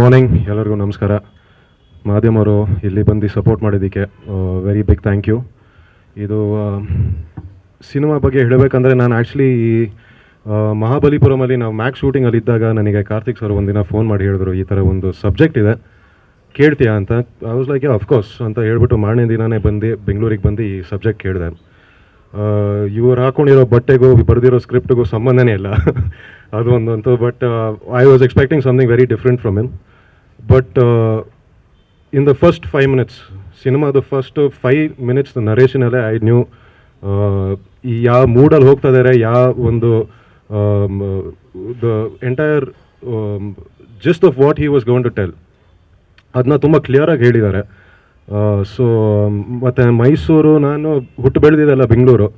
Morning ಎಲ್ಲರಿಗೂ ನಮಸ್ಕಾರ. ಮಾಧ್ಯಮರು ಇಲ್ಲಿ ಬಂದು ಸಪೋರ್ಟ್ ಮಾಡಿದ್ದಕ್ಕೆ ವೆರಿ ಬಿಗ್ ಥ್ಯಾಂಕ್ ಯು ಇದು ಸಿನಿಮಾ ಬಗ್ಗೆ ಹೇಳಬೇಕಂದ್ರೆ ನಾನು ಆ್ಯಕ್ಚುಲಿ ಈ ಮಹಾಬಲಿಪುರಮಲ್ಲಿ ನಾವು ಮ್ಯಾಕ್ ಶೂಟಿಂಗಲ್ಲಿ ಇದ್ದಾಗ ನನಗೆ ಕಾರ್ತಿಕ್ ಸರ್ ಒಂದಿನ ಫೋನ್ ಮಾಡಿ ಹೇಳಿದ್ರು, ಈ ಥರ ಒಂದು ಸಬ್ಜೆಕ್ಟ್ ಇದೆ. ಕೇಳ್ತೀಯಾ ಅಂತ? ಐ ವಾಸ್ ಲೈಕ್ ಅಫ್ಕೋರ್ಸ್ ಅಂತ ಹೇಳ್ಬಿಟ್ಟು ಮಾರನೇ ದಿನನೇ ಬಂದು ಬೆಂಗಳೂರಿಗೆ ಬಂದು ಈ ಸಬ್ಜೆಕ್ಟ್ ಕೇಳಿದೆ. ಇವ್ರು ಹಾಕೊಂಡಿರೋ ಬಟ್ಟೆಗೂ ಬರೆದಿರೋ ಸ್ಕ್ರಿಪ್ಟ್ಗೂ ಸಂಬಂಧನೇ ಇಲ್ಲ. ಅದು ಒಂದಂತೂ but I was expecting something very different from him but in the first five minutes ಸಿನಿಮಾದ ಫಸ್ಟ್ ಫೈವ್ ಮಿನಿಟ್ಸ್ ನರೇಷನಲ್ಲೇ ಐ ನ್ಯೂ ಈ ಯಾವ ಮೂಡಲ್ಲಿ ಹೋಗ್ತಾ ಇದ್ದಾರೆ ಯಾವ ಒಂದು the entire gist of what he was gonna tell ಅದನ್ನ ತುಂಬ ಕ್ಲಿಯರಾಗಿ ಹೇಳಿದ್ದಾರೆ. ಸೊ ಮತ್ತು ಮೈಸೂರು ನಾನು ಹುಟ್ಟು ಬೆಳೆದಿದ್ದಲ್ಲ ಬೆಂಗಳೂರು.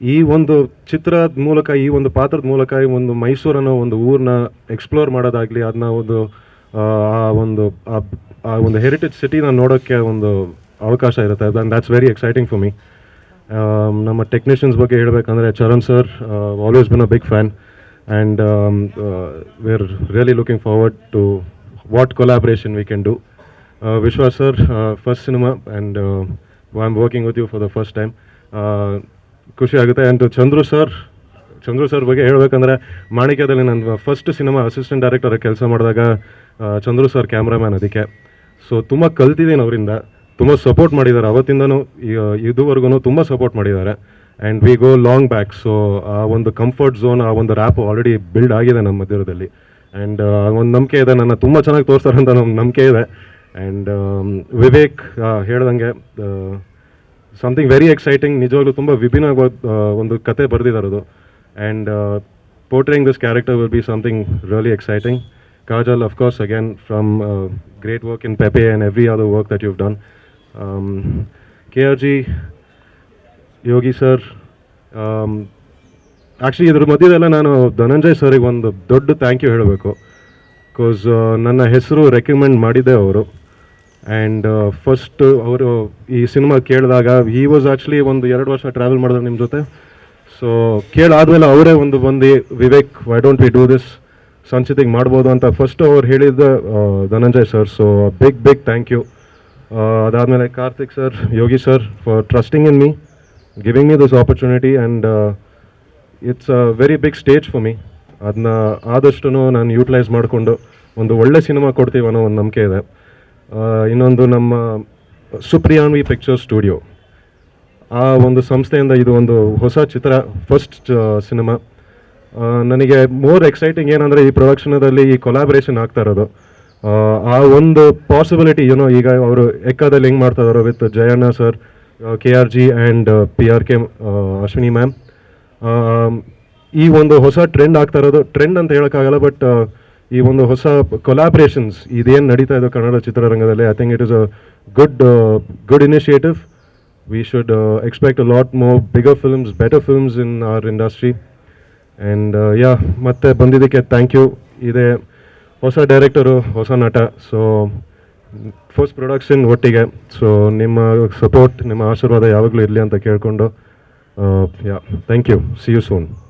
ಈ ಒಂದು ಚಿತ್ರದ ಮೂಲಕ ಈ ಒಂದು ಪಾತ್ರದ ಮೂಲಕ ಈ ಒಂದು ಮೈಸೂರನ್ನು ಒಂದು ಊರನ್ನ ಎಕ್ಸ್ಪ್ಲೋರ್ ಮಾಡೋದಾಗಲಿ ಅದನ್ನ ಒಂದು ಆ, ಒಂದು ಆ ಒಂದು ಹೆರಿಟೇಜ್ ಸಿಟಿನ ನೋಡೋಕ್ಕೆ ಒಂದು ಅವಕಾಶ ಇರುತ್ತೆ. ಅದನ್ನು that's very exciting for me ನಮ್ಮ ಟೆಕ್ನಿಷಿಯನ್ಸ್ ಬಗ್ಗೆ ಹೇಳಬೇಕಂದ್ರೆ Charan sir always been a big fan and we are really looking forward to what collaboration we can do Vishwas sir first cinema and uh, I'm working with you for the first time ಖುಷಿ ಆಗುತ್ತೆ and Chandru sir Chandru sir ಬಗ್ಗೆ ಹೇಳಬೇಕಂದ್ರೆ ಮಾಣಿಕ್ಯದಲ್ಲಿ ನನ್ನ first cinema assistant director ಕೆಲಸ ಮಾಡಿದಾಗ Chandru sir cameraman ಅದಕ್ಕೆ. So ತುಂಬ ಕಲ್ತಿದ್ದೀನಿ ಅವರಿಂದ. ತುಂಬ ಸಪೋರ್ಟ್ ಮಾಡಿದ್ದಾರೆ. ಅವತ್ತಿಂದನೂ ಇದುವರೆಗೂ ತುಂಬ ಸಪೋರ್ಟ್ ಮಾಡಿದ್ದಾರೆ. And we go long back so ಆ ಒಂದು ಕಂಫರ್ಟ್ ಝೋನ್ ಆ ಒಂದು ರ್ಯಾಪ್ ಆಲ್ರೆಡಿ ಬಿಲ್ಡ್ ಆಗಿದೆ ನಮ್ಮ ಮಧ್ಯದಲ್ಲಿ. ಆ್ಯಂಡ್ ಒಂದು ನಂಬಿಕೆ ಇದೆ. ನನ್ನ ತುಂಬ ಚೆನ್ನಾಗಿ ತೋರಿಸ್ತಾರೆ ಅಂತ ನಮ್ಮ ನಂಬಿಕೆ ಇದೆ. ಆ್ಯಂಡ್ ವಿವೇಕ್ ಆ, ಹೇಳ್ದಂಗೆ ಸಮಥಿಂಗ್ ವೆರಿ ಎಕ್ಸೈಟಿಂಗ್ ನಿಜವಾಗ್ಲೂ ತುಂಬ ವಿಭಿನ್ನವಾದ ಆ, ಒಂದು ಕತೆ ಬರೆದಿದ್ದಾರೆ and portraying this character will be something really exciting Kajal of course again from great work in Pepe and every other work that you done K R G Yogi sir actually ಇದ್ರ ಮಧ್ಯದಲ್ಲ ನಾನು ಧನಂಜಯ್ ಸರಿಗೆ ಒಂದು ದೊಡ್ಡ thank you ಹೇಳಬೇಕು. Because ನನ್ನ ಹೆಸರು recommend ಮಾಡಿದ್ದೆ ಅವರು. ಆ್ಯಂಡ್ ಫಸ್ಟ್ ಅವರು ಈ ಸಿನಿಮಾ ಕೇಳಿದಾಗ ಈ ವಾಸ್ ಆ್ಯಕ್ಚುಲಿ ಒಂದು ಎರಡು ವರ್ಷ ಟ್ರಾವೆಲ್ ಮಾಡಿದ್ರು ನಿಮ್ಮ ಜೊತೆ. ಸೊ ಕೇಳಾದ್ಮೇಲೆ ಅವರೇ ಒಂದು ಬಂದು, Vivek why don't we do this ಸಂಚಿತಿಗೆ ಮಾಡ್ಬೋದು ಅಂತ ಫಸ್ಟ್ ಅವ್ರು ಹೇಳಿದ್ದ Dhananjay sir so big big thank you ಅದಾದಮೇಲೆ Karthik sir Yogi sir for trusting in me giving me this opportunity and it's a very big stage for me ಅದನ್ನ ಆದಷ್ಟು ನಾನು utilise ಮಾಡಿಕೊಂಡು, ಒಂದು ಒಳ್ಳೆ ಸಿನಿಮಾ ಕೊಡ್ತೀವಿ ಅನ್ನೋ ಒಂದು ನಂಬಿಕೆ ಇದೆ. ಇನ್ನೊಂದು ನಮ್ಮ ಸುಪ್ರಿಯಾನ್ವಿ ಪಿಕ್ಚರ್ ಸ್ಟುಡಿಯೋ ಆ ಒಂದು ಸಂಸ್ಥೆಯಿಂದ ಇದು ಒಂದು ಹೊಸ ಚಿತ್ರ ಫಸ್ಟ್ ಸಿನಿಮಾ ನನಗೆ ಮೋರ್ ಎಕ್ಸೈಟಿಂಗ್ ಏನಂದರೆ ಈ ಪ್ರೊಡಕ್ಷನದಲ್ಲಿ ಈ ಕೊಲಾಬ್ರೇಷನ್ ಆಗ್ತಾ ಇರೋದು. ಆ, ಒಂದು ಪಾಸಿಬಿಲಿಟಿ ಏನೋ ಈಗ ಅವರು ಎಕ್ಕದಲ್ಲಿ ಹೆಂಗೆ ಮಾಡ್ತಾ ಇದ್ದಾರೆ with Jayanna sir K R G and P R K Ashwini ma'am ಈ ಒಂದು ಹೊಸ ಟ್ರೆಂಡ್ ಆಗ್ತಾ ಇರೋದು. ಟ್ರೆಂಡ್ ಅಂತ ಹೇಳೋಕ್ಕಾಗಲ್ಲ ಬಟ್ ಈ ಒಂದು ಹೊಸ ಕೊಲಾಬ್ರೇಷನ್ಸ್ ಇದೇನು ನಡೀತಾ ಇದೆ ಕನ್ನಡ ಚಿತ್ರರಂಗದಲ್ಲಿ? I think it is a good good initiative we should expect a lot more bigger films better films in our industry and yeah ಮತ್ತೆ ಬಂದಿದ್ದಕ್ಕೆ ಥ್ಯಾಂಕ್ ಯು ಇದೆ ಹೊಸ ಡೈರೆಕ್ಟರು ಹೊಸ ನಟ. ಸೊ ಫಸ್ಟ್ ಪ್ರೊಡಕ್ಷನ್ ಒಟ್ಟಿಗೆ. ಸೊ ನಿಮ್ಮ ಸಪೋರ್ಟ್ ನಿಮ್ಮ ಆಶೀರ್ವಾದ ಯಾವಾಗಲೂ ಇರಲಿ ಅಂತ ಕೇಳಿಕೊಂಡು yeah thank you see you soon